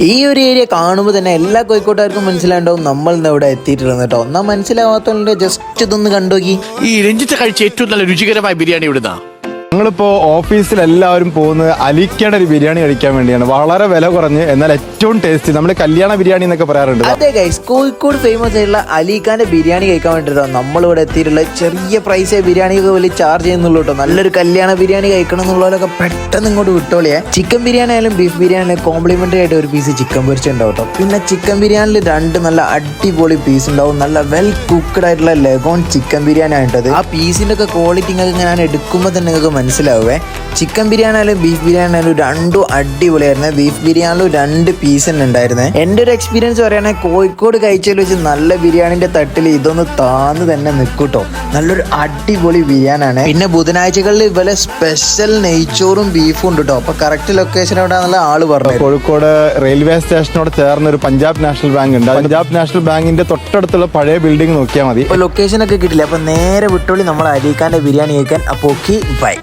ഈ ഒരു ഏരിയ കാണുമ്പോൾ തന്നെ എല്ലാ കോഴിക്കോട്ടുകാർക്കും മനസ്സിലാണ്ടാവും നമ്മൾ ഇന്ന് ഇവിടെ എത്തിയിട്ടുള്ളത് കേട്ടോ ഒന്നാ മനസ്സിലാവാത്തവരുടെ ജസ്റ്റ് ഇതൊന്ന് കണ്ടുനോക്കി ഈ രഞ്ജിത്ത് കഴിച്ച ഏറ്റവും നല്ല രുചികരമായ ബിരിയാണി ഇവിടുന്ന ഞങ്ങളിപ്പോ ഓഫീസിൽ എല്ലാവരും പോകുന്നത് അലിക്കയുടെ ഒരു ബിരിയാണി കഴിക്കാൻ വേണ്ടിയാണ്. വളരെ വില കുറഞ്ഞ് എന്നാൽ ഏറ്റവും ടേസ്റ്റ് നമ്മൾ കല്യാണ ബിരിയാണി എന്നൊക്കെ പറയാറുണ്ട്. അതെ ഗൈസ് കോഴിക്കോട് ഫേമസ് ആയിട്ടുള്ള അലിഖാന്റെ ബിരിയാണി കഴിക്കാൻ വേണ്ടിട്ടോ നമ്മളിവിടെ എത്തിയിട്ടുള്ള ചെറിയ പ്രൈസ് ബിരിയാണി ഒക്കെ വലിയ ചാർജ് ചെയ്യുന്നുള്ളൂ കേട്ടോ നല്ലൊരു കല്യാണ ബിരിയാണി കഴിക്കണം എന്നുള്ളവരൊക്കെ പെട്ടെന്ന് ഇങ്ങോട്ട് വിട്ടോളിയേ. ചിക്കൻ ബിരിയാണി ആയാലും ബീഫ് ബിരിയാണി കോംപ്ലിമെന്ററി ആയിട്ട് ഒരു പീസ് ചിക്കൻ പൊരിച്ചുണ്ടാവും കേട്ടോ പിന്നെ ചിക്കൻ ബിരിയാണിയിൽ രണ്ട് നല്ല അടിപൊളി പീസ് ഉണ്ടാവും. നല്ല വെൽ കുക്ക്ഡ് ആയിട്ടുള്ള ലെഗോൺ ചിക്കൻ ബിരിയാണി ആയിട്ടത് ആ പീസിന്റെ ഒക്കെ ക്വാളിറ്റി ഞാൻ എടുക്കുമ്പോൾ തന്നെ മനസ്സിലാവുവേ. ചിക്കൻ ബിരിയാണി ആയാലും ബീഫ് ബിരിയാണി ആയാലും രണ്ടും അടിപൊളിയായിരുന്നു. ബീഫ് ബിരിയാണിലും രണ്ട് പീസ് തന്നെ ഉണ്ടായിരുന്നത് എന്റെ ഒരു എക്സ്പീരിയൻസ് പറയുകയാണെങ്കിൽ കോഴിക്കോട് കഴിച്ചതിൽ വെച്ച് നല്ല ബിരിയാണിന്റെ തട്ടിൽ ഇതൊന്ന് താന്ന് തന്നെ നിൽക്കൂട്ടോ. നല്ലൊരു അടിപൊളി ബിരിയാണിയാണ്. പിന്നെ ബുധനാഴ്ചകളിൽ ഇവലെ സ്പെഷ്യൽ നെയ്ച്ചോറും ബീഫും ഉണ്ട് കേട്ടോ അപ്പൊ കറക്റ്റ് ലൊക്കേഷൻ എവിടെയാണെന്നുള്ള ആൾ പറഞ്ഞു കോഴിക്കോട് റെയിൽവേ സ്റ്റേഷനോട് ചേർന്ന ഒരു പഞ്ചാബ് നാഷണൽ ബാങ്ക് ഉണ്ട്. പഞ്ചാബ് നാഷണൽ ബാങ്കിന്റെ തൊട്ടടുത്തുള്ള പഴയ ബിൽഡിംഗ് നോക്കിയാൽ മതി. ലൊക്കേഷൻ ഒക്കെ കിട്ടില്ല. അപ്പൊ നേരെ വിട്ടോളി നമ്മൾ അരിക്കാന്റെ ബിരിയാണി കഴിക്കാൻ. അപ്പൊ ഓക്കെ ബൈ